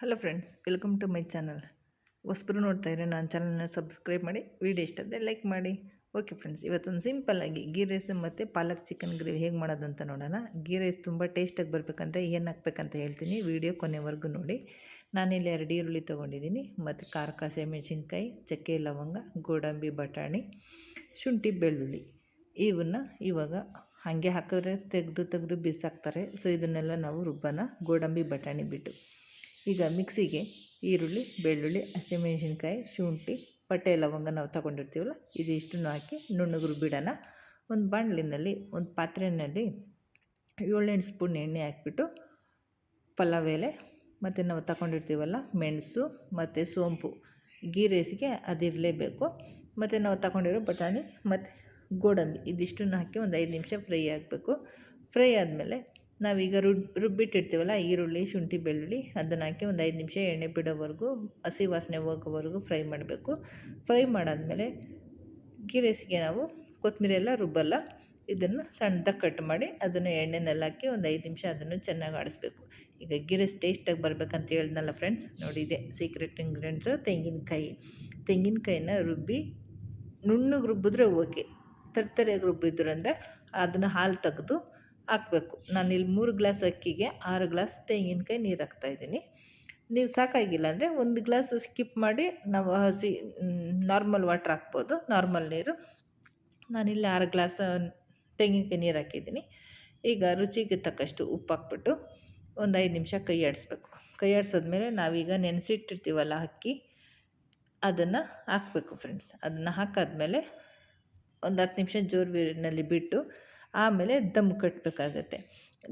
Hello friends welcome to my channel ಹೊಸಬ್ರು ನೋಡ್ತಾ ಇದ್ರೆ ನಾನು ಚಾನಲ್ನ ಸಬ್ಸ್ಕ್ರೈಬ್ ಮಾಡಿ ವಿಡಿಯೋ ಇಷ್ಟ ಆದರೆ ಲೈಕ್ ಮಾಡಿ. ಓಕೆ ಫ್ರೆಂಡ್ಸ್ ಇವತ್ತೊಂದು ಸಿಂಪಲ್ಲಾಗಿ ಗೀ ರೈಸ್ ಮತ್ತು ಪಾಲಕ್ ಚಿಕನ್ ಗ್ರೇವಿ ಹೇಗೆ ಮಾಡೋದು ಅಂತ ನೋಡೋಣ. ಗೀ ರೈಸ್ ತುಂಬ ಟೇಸ್ಟಾಗಿ ಬರಬೇಕಂದ್ರೆ ಏನು ಹಾಕ್ಬೇಕಂತ ಹೇಳ್ತೀನಿ. ವಿಡಿಯೋ ಕೊನೆವರೆಗೂ ನೋಡಿ. ನಾನಿಲ್ಲಿ ಎರಡು ಈರುಳ್ಳಿ ತೊಗೊಂಡಿದ್ದೀನಿ. ಮತ್ತು ಖಾರ ಕಾಸೆ ಮೆಣಸಿನ್ಕಾಯಿ, ಚಕ್ಕೆ, ಲವಂಗ, ಗೋಡಂಬಿ, ಬಟಾಣಿ, ಶುಂಠಿ, ಬೆಳ್ಳುಳ್ಳಿ. ಇವನ್ನ ಇವಾಗ ಹಾಗೆ ಹಾಕಿದ್ರೆ ತೆಗೆದು ತೆಗೆದು ಬಿಸಾಕ್ತಾರೆ. ಸೊ ಇದನ್ನೆಲ್ಲ ನಾವು ರುಬ್ಬನ ಗೋಡಂಬಿ, ಬಟಾಣಿ ಬಿಟ್ಟು. ಈಗ ಮಿಕ್ಸಿಗೆ ಈರುಳ್ಳಿ, ಬೆಳ್ಳುಳ್ಳಿ, ಹಸಿಮೆಣಸಿನ್ಕಾಯಿ, ಶುಂಠಿ ಪಟ್ಟೆ ಲವಂಗ ನಾವು ತಗೊಂಡಿರ್ತೀವಲ್ಲ, ಇದಿಷ್ಟನ್ನು ಹಾಕಿ ನುಣ್ಣಗೆ ರುಬ್ಬಿಡೋಣ ಒಂದು ಬಾಣಲಿನಲ್ಲಿ, ಒಂದು ಪಾತ್ರೆಯಲ್ಲಿ ಏಳೆಂಟು ಸ್ಪೂನ್ ಎಣ್ಣೆ ಹಾಕ್ಬಿಟ್ಟು ಪಲಾವ್ ಎಲೆ, ಮತ್ತು ನಾವು ತಗೊಂಡಿರ್ತೀವಲ್ಲ, ಮೆಣಸು, ಮತ್ತು ಸೋಂಪು, ಗೀ ರೈಸ್ಗೆ ಅದಿರಲೇಬೇಕು. ಮತ್ತು ನಾವು ತಗೊಂಡಿರೋ ಬಟಾಣಿ, ಮತ್ತು ಗೋಡಂಬಿ, ಇದಿಷ್ಟನ್ನು ಹಾಕಿ ಒಂದು ಐದು ನಿಮಿಷ ಫ್ರೈ ಆಗಬೇಕು. ಫ್ರೈ ಆದಮೇಲೆ ನಾವೀಗ ರುಬ್ ರುಬ್ಬಿಟ್ಟಿರ್ತೀವಲ್ಲ ಈರುಳ್ಳಿ, ಶುಂಠಿ, ಬೆಳ್ಳುಳ್ಳಿ, ಅದನ್ನು ಹಾಕಿ ಒಂದು ಐದು ನಿಮಿಷ ಎಣ್ಣೆ ಬಿಡೋವರೆಗೂ, ಹಸಿ ವಾಸನೆ ಹೋಗೋವರೆಗೂ ಫ್ರೈ ಮಾಡಬೇಕು. ಫ್ರೈ ಮಾಡಾದಮೇಲೆ ಗೀ ರೈಸ್ಗೆ ನಾವು ಕೊತ್ತಂಬರಿ ಎಲ್ಲ ರುಬ್ಬಲ್ಲ, ಇದನ್ನು ಸಣ್ಣದಾಗಿ ಕಟ್ ಮಾಡಿ ಅದನ್ನು ಎಣ್ಣೆನಲ್ಲಿ ಹಾಕಿ ಒಂದು ಐದು ನಿಮಿಷ ಅದನ್ನು ಚೆನ್ನಾಗಿ ಆಡಿಸ್ಬೇಕು. ಈಗ ಗಿರೇಸ್ ರೈಸ್ ಟೇಸ್ಟಾಗಿ ಬರಬೇಕಂತ ಹೇಳಿದ್ನಲ್ಲ ಫ್ರೆಂಡ್ಸ್, ನೋಡಿ ಇದೆ ಸೀಕ್ರೆಟ್ ಇಂಗ್ರೀಡಿಯೆಂಟ್ಸು, ತೆಂಗಿನಕಾಯಿ. ತೆಂಗಿನಕಾಯಿನ ರುಬ್ಬಿ, ನುಣ್ಣಗೆ ರುಬ್ಬಿದ್ರೆ ಓಕೆ. ತರ್ತರಿಯಾಗಿ ರುಬ್ಬಿದ್ರು ಅಂದರೆ ಅದನ್ನು ಹಾಲು ತೆಗೆದು ಹಾಕಬೇಕು. ನಾನಿಲ್ಲಿ ಮೂರು ಗ್ಲಾಸ್ ಅಕ್ಕಿಗೆ ಆರು ಗ್ಲಾಸ್ ತೆಂಗಿನಕಾಯಿ ನೀರು ಹಾಕ್ತಾಯಿದ್ದೀನಿ ನೀವು ಸಾಕಾಗಿಲ್ಲ ಅಂದರೆ ಒಂದು ಗ್ಲಾಸ್ ಸ್ಕಿಪ್ ಮಾಡಿ ನಾವು ಹಸಿ ನಾರ್ಮಲ್ ವಾಟ್ರ್ ಹಾಕ್ಬೋದು, ನಾರ್ಮಲ್ ನೀರು. ನಾನಿಲ್ಲಿ ಆರು ಗ್ಲಾಸ್ ತೆಂಗಿನಕಾಯಿ ನೀರು ಹಾಕಿದ್ದೀನಿ. ಈಗ ರುಚಿಗೆ ತಕ್ಕಷ್ಟು ಉಪ್ಪು ಹಾಕ್ಬಿಟ್ಟು ಒಂದು ಐದು ನಿಮಿಷ ಕೈ ಆಡಿಸ್ಬೇಕು. ಕೈ ಆಡಿಸಿದ್ಮೇಲೆ ನಾವೀಗ ನೆನೆಸಿಟ್ಟಿರ್ತೀವಲ್ಲ ಅಕ್ಕಿ, ಅದನ್ನು ಹಾಕಬೇಕು ಫ್ರೆಂಡ್ಸ್ ಅದನ್ನು ಹಾಕಾದ್ಮೇಲೆ ಒಂದು ಹತ್ತು ನಿಮಿಷ ಜೋರು ನೀರಿನಲ್ಲಿ ಬಿಟ್ಟು ಆಮೇಲೆ ದಮ್ ಕಟ್ಟಬೇಕಾಗತ್ತೆ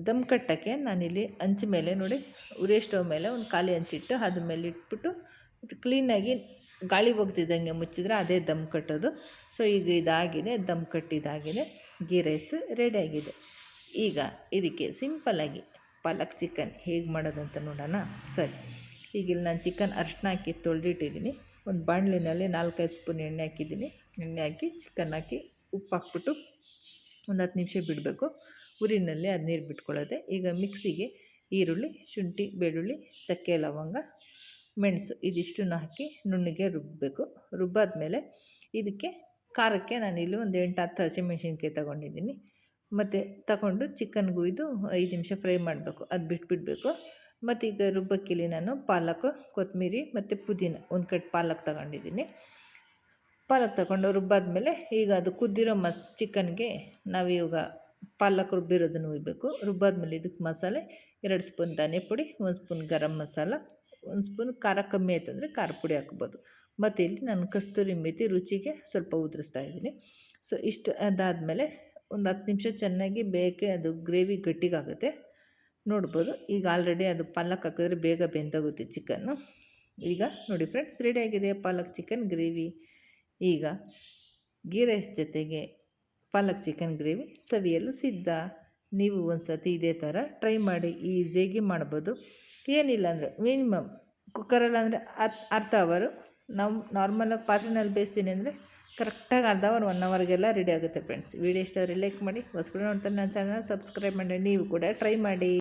ದಮ್ ಕಟ್ಟೋಕ್ಕೆ ನಾನಿಲ್ಲಿ ಹಂಚಿ ಮೇಲೆ ನೋಡಿ, ಉರಿ ಸ್ಟವ್ ಮೇಲೆ ಒಂದು ಖಾಲಿ ಹಂಚಿಟ್ಟು ಅದ್ರ ಮೇಲೆ ಇಟ್ಬಿಟ್ಟು ಕ್ಲೀನಾಗಿ ಗಾಳಿ ಹೋಗ್ತಿದ್ದಂಗೆ ಮುಚ್ಚಿದ್ರೆ ಅದೇ ದಮ್ ಕಟ್ಟೋದು. ಸೊ ಈಗ ಇದಾಗಿದೆ, ದಮ್ ಕಟ್ಟಿದಾಗಿದೆ ಗೀ ರೈಸ್ ರೆಡಿಯಾಗಿದೆ ಈಗ ಇದಕ್ಕೆ ಸಿಂಪಲ್ಲಾಗಿ ಪಾಲಕ್ ಚಿಕನ್ ಹೇಗೆ ಮಾಡೋದಂತ ನೋಡೋಣ. ಸರಿ, ಈಗ ಇಲ್ಲಿ ನಾನು ಚಿಕನ್ ಅರ್ಶಿನ ಹಾಕಿ ತೊಳೆದಿಟ್ಟಿದ್ದೀನಿ. ಒಂದು ಬಾಣಲಿನಲ್ಲಿ ನಾಲ್ಕೈದು ಸ್ಪೂನ್ ಎಣ್ಣೆ ಹಾಕಿದ್ದೀನಿ. ಎಣ್ಣೆ ಹಾಕಿ ಚಿಕನ್ ಹಾಕಿ ಉಪ್ಪು ಹಾಕ್ಬಿಟ್ಟು ಒಂದು ಹತ್ತು ನಿಮಿಷ ಬಿಡಬೇಕು. ಉರಿನಲ್ಲಿ ಅದು ನೀರು ಬಿಟ್ಕೊಳ್ಳೋದೆ. ಈಗ ಮಿಕ್ಸಿಗೆ ಈರುಳ್ಳಿ, ಶುಂಠಿ, ಬೆಳ್ಳುಳ್ಳಿ, ಚಕ್ಕೆ, ಲವಂಗ, ಮೆಣಸು ಇದಿಷ್ಟನ್ನು ಹಾಕಿ ನುಣ್ಣಗೆ ರುಬ್ಬಬೇಕು ರುಬ್ಬಾದ್ಮೇಲೆ ಇದಕ್ಕೆ ಖಾರಕ್ಕೆ ನಾನಿಲ್ಲಿ ಒಂದು ಎಂಟು ಹತ್ತು ಹಸಿಮೆಣ್ಸಿನ್ಕಾಯಿ ತೊಗೊಂಡಿದ್ದೀನಿ. ಮತ್ತು ತಗೊಂಡು ಚಿಕನ್ ಗುಯ್ದು ಐದು ನಿಮಿಷ ಫ್ರೈ ಮಾಡಬೇಕು. ಅದು ಬಿಟ್ಬಿಡಬೇಕು. ಮತ್ತು ಈಗ ರುಬ್ಬಕ್ಕಿಲಿ ನಾನು ಪಾಲಕ್ ಕೊತ್ತಂಬರಿ ಮತ್ತು ಪುದೀನ ಒಂದು ಕಟ್ ಪಾಲಕ್ ತಗೊಂಡಿದ್ದೀನಿ. ಪಾಲಕ್ ತಗೊಂಡು ರುಬ್ಬಾದ್ಮೇಲೆ ಈಗ ಅದು ಕುದ್ದಿರೋ ಮಸ್, ಚಿಕನ್ಗೆ ನಾವಿವಾಗ ಪಾಲಕ್ ರುಬ್ಬಿರೋದನ್ನು ಹುಯ್ಬೇಕು ರುಬ್ಬಾದ್ಮೇಲೆ ಇದಕ್ಕೆ ಮಸಾಲೆ, ಎರಡು ಸ್ಪೂನ್ ಧನಿಯ ಪುಡಿ, ಒಂದು ಸ್ಪೂನ್ ಗರಂ ಮಸಾಲ, ಒಂದು ಸ್ಪೂನ್ ಖಾರ ಕಮ್ಮಿ ಆಯಿತು ಅಂದರೆ ಖಾರ ಪುಡಿ ಹಾಕ್ಬೋದು. ಮತ್ತು ಇಲ್ಲಿ ನಾನು ಕಸ್ತೂರಿ ಮೇಥಿ ರುಚಿಗೆ ಸ್ವಲ್ಪ ಉದುರಿಸ್ತಾ ಇದ್ದೀನಿ. ಸೊ, ಇಷ್ಟು ಅದಾದಮೇಲೆ ಒಂದು ಹತ್ತು ನಿಮಿಷ ಚೆನ್ನಾಗಿ ಬೇಕೆ ಅದು ಗ್ರೇವಿ ಗಟ್ಟಿಗಾಗುತ್ತೆ. ನೋಡ್ಬೋದು, ಈಗ ಆಲ್ರೆಡಿ ಅದು ಪಾಲಕ್ ಹಾಕಿದ್ರೆ ಬೇಗ ಬೆಂದೋಗುತ್ತೆ ಚಿಕನ್ನು. ಈಗ ನೋಡಿ ಫ್ರೆಂಡ್ಸ್ ಆಗಿದೆ ಪಾಲಕ್ ಚಿಕನ್ ಗ್ರೇವಿ. ಈಗ ಗೀ ರೈಸ್ ಜೊತೆಗೆ ಪಾಲಕ್ ಚಿಕನ್ ಗ್ರೇವಿ ಸವಿಯಲು ಸಿದ್ಧ. ನೀವು ಒಂದು ಸತಿ ಇದೇ ಥರ ಟ್ರೈ ಮಾಡಿ ಈಸಿಯಾಗಿ ಮಾಡ್ಬೋದು. ಏನಿಲ್ಲ ಅಂದರೆ ಮಿನಿಮಮ್ ಕುಕ್ಕರಲ್ಲಿ ಅಂದರೆ ಹತ್ತು ಅರ್ಧ ಅವರು ನಾವು ನಾರ್ಮಲಾಗಿ ಪಾತ್ರೆನಲ್ಲಿ ಬೇಯಿಸ್ತೀನಿ ಅಂದರೆ ಕರೆಕ್ಟಾಗಿ ಅರ್ಧ ಅವರ್ ಒನ್ ಅವರ್ಗೆಲ್ಲ ರೆಡಿ ಆಗುತ್ತೆ ಫ್ರೆಂಡ್ಸ್ ವೀಡಿಯೋ ಇಷ್ಟ ಲೈಕ್ ಮಾಡಿ. ಹೊಸಬ್ರು ನೋಡ್ತಾರೆ ನನ್ನ ಚಾನಲ್ ಸಬ್ಸ್ಕ್ರೈಬ್ ಮಾಡಿ. ನೀವು ಕೂಡ ಟ್ರೈ ಮಾಡಿ.